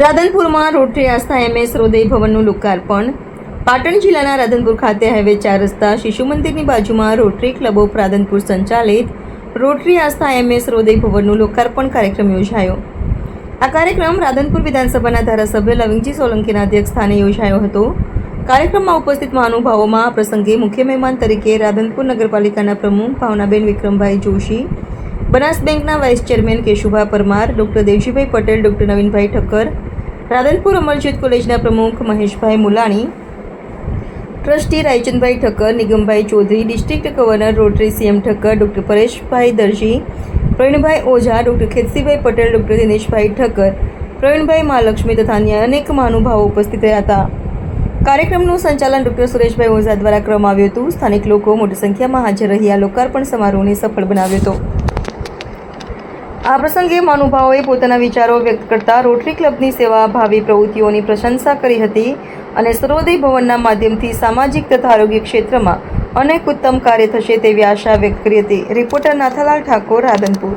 રાધનપુરમાં rotary આસ્થા MS હૃદય ભવનનું લોકાર્પણ. પાટણ જિલ્લાના રાધનપુર ખાતે હાઈવે ચાર રસ્તા શિશુ મંદિરની બાજુમાં રોટરી ક્લબ ઓફ રાધનપુર સંચાલિત રોટરી આસ્થા એમએસ હૃદય ભવનનું લોકાર્પણ કાર્યક્રમ યોજાયો. આ કાર્યક્રમ રાધનપુર વિધાનસભાના ધારાસભ્ય લવિંગજી સોલંકીના અધ્યક્ષ સ્થાને યોજાયો હતો. કાર્યક્રમમાં ઉપસ્થિત મહાનુભાવોમાં આ પ્રસંગે મુખ્ય મહેમાન તરીકે રાધનપુર નગરપાલિકાના પ્રમુખ ભાવનાબેન વિક્રમભાઈ જોશી બનાસ બેંકના vice chairman Keshubha Parmar, doctor Devjibhai Patel, doctor નવીનભાઈ ઠક્કર, રાધનપુર અમરજીત કોલેજના પ્રમુખ મહેશભાઈ Mulani, trustee Raichandbhai Thakkar, Nigambhai Chaudhary, district governor rotary CM Thakkar, doctor પરેશભાઈ દરજી, પ્રવીણભાઈ ઓઝા, ડૉક્ટર ખેતસીભાઈ પટેલ, ડોક્ટર દિનેશભાઈ ઠક્કર, પ્રવીણભાઈ મહાલક્ષ્મી તથા અન્ય અનેક મહાનુભાવો ઉપસ્થિત રહ્યા હતા. કાર્યક્રમનું સંચાલન ડોક્ટર સુરેશભાઈ ઓઝા દ્વારા કરવામાં આવ્યું હતું. સ્થાનિક લોકો મોટી સંખ્યામાં હાજર રહી આ લોકાર્પણ સમારોહને સફળ બનાવ્યો હતો. આ પ્રસંગે મહાનુભાવોએ પોતાના વિચારો વ્યક્ત કરતા રોટરી ક્લબની સેવા ભાવિ પ્રવૃત્તિઓની પ્રશંસા કરી હતી અને સર્વોદય ભવનના માધ્યમથી સામાજિક તથા આરોગ્ય ક્ષેત્રમાં અનેક ઉત્તમ કાર્ય થશે તેવી આશા વ્યક્ત કરી હતી. રિપોર્ટર નાથાલાલ ઠાકોર, રાધનપુર.